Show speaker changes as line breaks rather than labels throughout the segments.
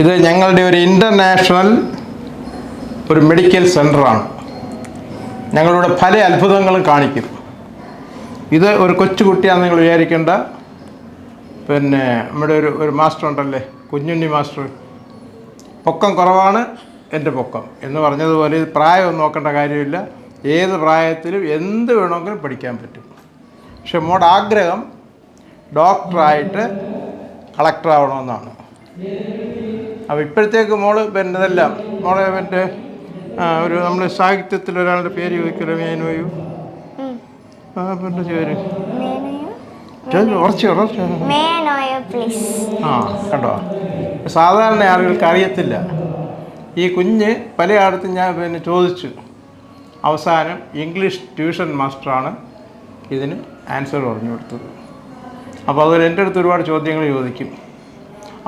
ഇത് ഞങ്ങളുടെ ഒരു ഇന്റർനാഷണൽ ഒരു മെഡിക്കൽ സെന്ററാണ് ഞങ്ങളിവിടെ പല അത്ഭുതങ്ങളും കാണിക്കും. ഇത് ഒരു കൊച്ചുകുട്ടിയാണെന്ന് നിങ്ങൾ വിചാരിക്കേണ്ട. പിന്നെ നമ്മുടെ ഒരു ഒരു മാസ്റ്റർ ഉണ്ടല്ലേ കുഞ്ഞുണ്ണി മാസ്റ്റർ പൊക്കം കുറവാണ് എന്റെ പൊക്കം. എന്ന് പറഞ്ഞതുപോലെ ഇത് പ്രായം നോക്കേണ്ട കാര്യമില്ല. ഏത് പ്രായത്തിലും എന്ത് വേണമെങ്കിലും പഠിക്കാൻ പറ്റും. പക്ഷെ മോടെ ആഗ്രഹം ഡോക്ടറായിട്ട് കളക്ടർ ആവണമെന്നാണ്. അപ്പോൾ ഇപ്പോഴത്തേക്ക് മോൾ പിന്നെ ഇതെല്ലാം മോളെ മറ്റേ ഒരു നമ്മൾ സാഹിത്യത്തിൽ ഒരാളുടെ പേര് ചോദിക്കലോ മേനോയു. ആ പിന്നെ പേര്? ഉറച്ചു ഉറച്ചു ആ കണ്ടോ? സാധാരണ ആളുകൾക്ക് അറിയത്തില്ല. ഈ കുഞ്ഞ് പലയിടത്തും ഞാൻ പിന്നെ ചോദിച്ചു. അവസാനം ഇംഗ്ലീഷ് ട്യൂഷൻ മാസ്റ്ററാണ് ഇതിന് ആൻസർ പറഞ്ഞു കൊടുത്തത്. അപ്പോൾ അതുപോലെ എന്റെ അടുത്ത് ഒരുപാട് ചോദ്യങ്ങൾ ചോദിക്കും.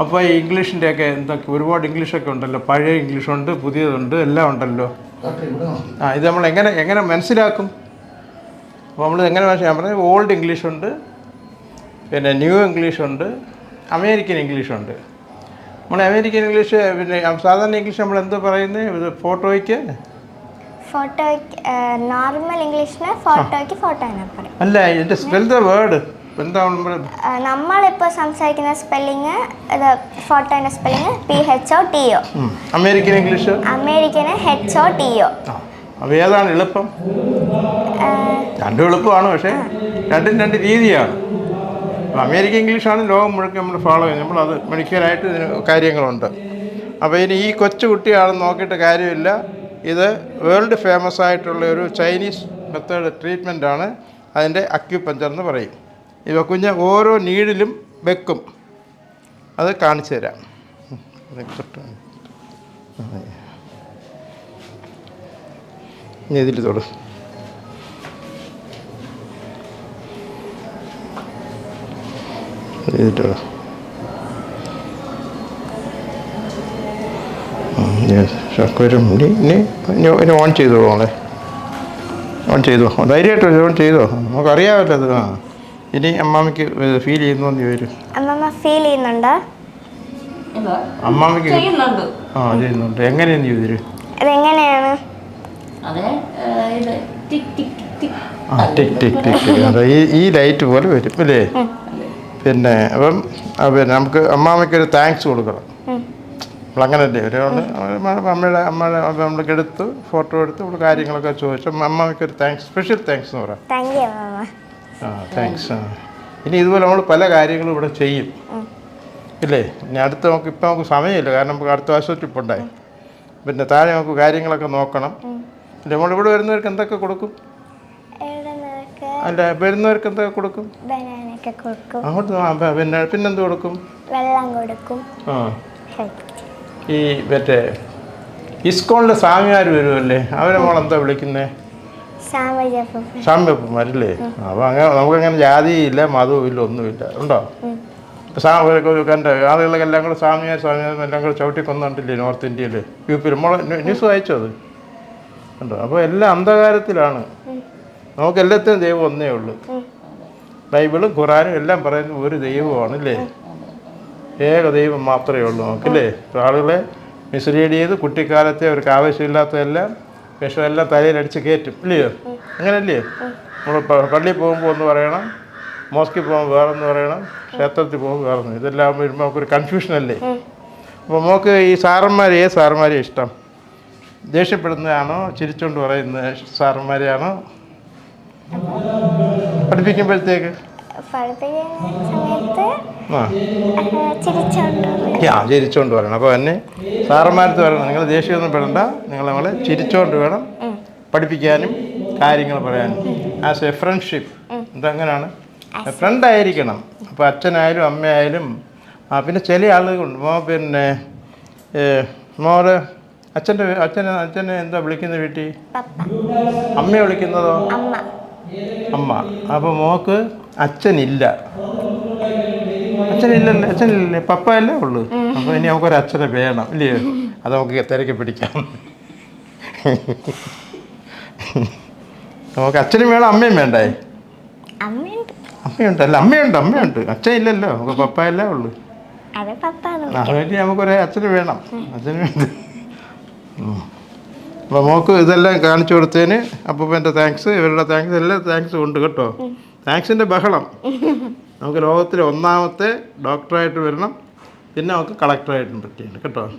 അപ്പോൾ ഈ ഇംഗ്ലീഷിന്റെയൊക്കെ എന്തൊക്കെ ഒരുപാട് ഇംഗ്ലീഷൊക്കെ ഉണ്ടല്ലോ പഴയ ഇംഗ്ലീഷുണ്ട് പുതിയതുണ്ട് എല്ലാം ഉണ്ടല്ലോ. ആ ഇത് നമ്മൾ എങ്ങനെ എങ്ങനെ മനസ്സിലാക്കും? അപ്പോൾ നമ്മൾ എങ്ങനെ മനസ്സിലാക്കാൻ പറഞ്ഞാൽ ഓൾഡ് ഇംഗ്ലീഷുണ്ട് പിന്നെ ന്യൂ ഇംഗ്ലീഷുണ്ട് അമേരിക്കൻ ഇംഗ്ലീഷുണ്ട്. നമ്മൾ അമേരിക്കൻ ഇംഗ്ലീഷ് പിന്നെ സാധാരണ ഇംഗ്ലീഷ് നമ്മൾ എന്താ പറയുന്നത് ഇത് ഫോട്ടോയ്ക്ക്?
ഫോട്ടോയ്ക്ക് നോർമൽ ഇംഗ്ലീഷിന് ഫോട്ടോയ്ക്ക് ഫോട്ടോ
അല്ല ഇതിന്റെ സ്പെൽ ദ വേർഡ്
നമ്മളിപ്പോൾ സംസാരിക്കുന്ന സ്പെല്ലിങ് ഇത് ഫോട്ടോന്റെ spelling P H O T O.
American English?
American H O T O.
അപ്പോൾ ഏതാണ് എളുപ്പം? രണ്ടും എളുപ്പമാണ് പക്ഷേ രണ്ടും രണ്ട് രീതിയാണ്. അമേരിക്കൻ ഇംഗ്ലീഷാണ് ലോകം മുഴുവൻ നമ്മൾ ഫോളോ ചെയ്യുന്നത്. നമ്മളത് മെഡിക്കലായിട്ട് ഇതിന് കാര്യങ്ങളുണ്ട്. അപ്പോൾ ഇനി ഈ കൊച്ചു കുട്ടിയാണെന്ന് നോക്കിയിട്ട് കാര്യമില്ല. ഇത് വേൾഡ് ഫേമസ് ആയിട്ടുള്ള ഒരു ചൈനീസ് മെത്തേഡ് ട്രീറ്റ്മെന്റാണ് അതിന്റെ അക്യുപഞ്ചർ എന്ന് പറയും. ഇവ കുഞ്ഞ് ഓരോ നീഡിലും വെക്കും. അത് കാണിച്ചു തരാം. ഇതിൽ തൊടും. ഇനി ഓൺ ചെയ്തോളൂ ഓൺ ചെയ്തോ. ധൈര്യമായിട്ട് ഓൺ ചെയ്തോ. നമുക്കറിയാമല്ലോ അത്. ആ. ഇനി അമ്മാമ്മയ്ക്ക് ഫീൽ ചെയ്യുന്നു എന്ന് ചോദിച്ചു
അമ്മമ്മ ഫീൽ ചെയ്യുന്നുണ്ട്?
അമ്മാമിക്ക്
അമ്മാമ്മയ്ക്ക്
ചെയ്യുന്നുണ്ട്.
ആ ചെയ്യുന്നുണ്ട്. എങ്ങനെയെന്ന് ചോദിച്ചു
അതെങ്ങനെയാണ്?
അതെ ഏ, ഇത് ടിക് ടിക് ടിക്
ആ ടിക് ടിക് ടിക് അതെ ഈ ഈ ലൈറ്റ് പോലെ വരും അല്ലേ? പിന്നെ അപ്പം പിന്നെ നമുക്ക് അമ്മാമ്മയ്ക്കൊരു താങ്ക്സ് കൊടുക്കണം. നമ്മളങ്ങനല്ലേ ഒരാൾ അമ്മയുടെ അമ്മയുടെ നമ്മൾക്ക് എടുത്ത് ഫോട്ടോ എടുത്ത് നമ്മൾ കാര്യങ്ങളൊക്കെ ചോദിച്ചു അമ്മാമ്മയ്ക്കൊരു താങ്ക്സ് സ്പെഷ്യൽ താങ്ക്സ് എന്ന് പറയാം. ആ താങ്ക്സ് ആ. ഇനി ഇതുപോലെ നമ്മൾ പല കാര്യങ്ങളും ഇവിടെ ചെയ്യും. ഇല്ലേ? ഇനി അടുത്ത് നമുക്ക് ഇപ്പം നമുക്ക് സമയമില്ല. കാരണം നമുക്ക് അടുത്ത വർഷം ട്രിപ്പ് ഉണ്ടായി പിന്നെ താഴെ നമുക്ക് കാര്യങ്ങളൊക്കെ നോക്കണം. പിന്നെ നമ്മളിവിടെ വരുന്നവർക്ക് എന്തൊക്കെ കൊടുക്കും?
ഇവിടെ
അല്ല വരുന്നവർക്ക് എന്തൊക്കെ കൊടുക്കും?
ബനാനൊക്കെ കൊടുക്കും.
അങ്ങോട്ട് ആ, പിന്നെ പിന്നെന്ത് കൊടുക്കും?
വെള്ളം കൊടുക്കും.
ആ. ഈ മറ്റേ ഇസ്കോണിലെ സ്വാമിമാർ വരുമല്ലേ? അവരെ മോളെന്താ വിളിക്കുന്നത്
സാമജപ്പം
മരില്ലേ അപ്പോൾ അങ്ങനെ നമുക്കങ്ങനെ ജാതിയില്ല മതവും ഇല്ല ഒന്നുമില്ല ഉണ്ടോ? കണ്ടെ ആളുകളൊക്കെ എല്ലാം കൂടെ സ്വാമിയായ സ്വാമിയാർ എല്ലാം കൂടെ ചവിട്ടി കൊന്നുണ്ടില്ലേ നോർത്ത് ഇന്ത്യയിൽ യു പിയിൽ നമ്മളെ ന്യൂസ് വായിച്ചു അത്? ഉണ്ടോ? അപ്പോൾ എല്ലാം അന്ധകാരത്തിലാണ്. നമുക്ക് എല്ലാത്തിനും ദൈവം ഒന്നേ ഉള്ളൂ. ബൈബിളും ഖുറാനും എല്ലാം പറയുന്ന ഒരു ദൈവമാണ് അല്ലേ ഏക ദൈവം മാത്രമേ ഉള്ളൂ നമുക്കല്ലേ? ആളുകളെ മിസ്ലീഡ് ചെയ്ത് കുട്ടിക്കാലത്തെ അവർക്ക് ആവശ്യമില്ലാത്തതെല്ലാം വിഷമെല്ലാം തലയിലടിച്ച് കയറ്റും ഇല്ലയോ? അങ്ങനല്ലേ നമ്മൾ പള്ളിയിൽ പോകുമ്പോൾ ഒന്ന് പറയണം മോസ്കിൽ പോകുമ്പോൾ വേറൊന്ന് പറയണം ക്ഷേത്രത്തിൽ പോകുമ്പോൾ വേറൊന്ന്. ഇതെല്ലാം വരുമ്പോൾ നമുക്കൊരു കൺഫ്യൂഷൻ അല്ലേ? അപ്പോൾ നമുക്ക് ഈ സാറന്മാർ ഏത് സാറന്മാരെ ഇഷ്ടം? ദേഷ്യപ്പെടുന്നതാണോ ചിരിച്ചുകൊണ്ട് പറയുന്ന സാറന്മാരെയാണോ? പഠിപ്പിക്കുമ്പോഴത്തേക്ക് ആ.
ചിരിച്ചോണ്ട്
വരണം. അപ്പോൾ തന്നെ സാറന്മാരത്ത് വരണം നിങ്ങൾ ദേഷ്യമൊന്നും പെടണ്ട. നിങ്ങൾ നമ്മളെ ചിരിച്ചോണ്ട് വേണം പഠിപ്പിക്കാനും കാര്യങ്ങൾ പറയാനും. ആസ് എ ഫ്രണ്ട്ഷിപ്പ് ഇതെങ്ങനെയാണ് ഫ്രണ്ട് ആയിരിക്കണം. അപ്പോൾ അച്ഛനായാലും അമ്മയായാലും ആ പിന്നെ ചില ആളുകളുണ്ട്. മോ പിന്നെ മോൾ അച്ഛന്റെ അച്ഛനെ അച്ഛനെ എന്താ വിളിക്കുന്ന വീട്ടിൽ? അമ്മയെ വിളിക്കുന്നതോ?
അമ്മ.
അപ്പോൾ മോക്ക് അച്ഛനില്ല. അച്ഛനില്ലല്ലേ? അച്ഛനില്ലല്ലേ? പപ്പ അല്ലേ ഉള്ളൂ അപ്പോൾ ഇനി നമുക്കൊരു അച്ഛനെ വേണം ഇല്ലയോ അത് നമുക്ക് തിരക്കി പിടിക്കാം. നമുക്ക് അച്ഛനും വേണം അമ്മയും വേണ്ടേ?
അമ്മയുണ്ട്.
അല്ല? അമ്മയുണ്ട് അമ്മയുണ്ട്. അച്ഛൻ ഇല്ലല്ലോ നമുക്ക് പപ്പ അല്ലേ ഉള്ളൂ.
അത് പപ്പാന്ന്
അതിന് വേണ്ടി നമുക്കൊരു അച്ഛന് വേണം. അച്ഛന് വേണ്ടി? അപ്പോൾ മോക്ക് ഇതെല്ലാം കാണിച്ചു കൊടുത്തതിന് അപ്പൂപ്പന്റെ താങ്ക്സ് ഇവരുടെ താങ്ക്സ് എല്ലാ താങ്ക്സ് ഉണ്ട് കേട്ടോ. താങ്ക്സിന്റെ ബഹളം. നമുക്ക് ലോകത്തിലെ ഒന്നാമത്തെ ഡോക്ടറായിട്ട് വരണം. പിന്നെ നമുക്ക് കളക്ടറായിട്ടും പറ്റിയുണ്ട് കേട്ടോ?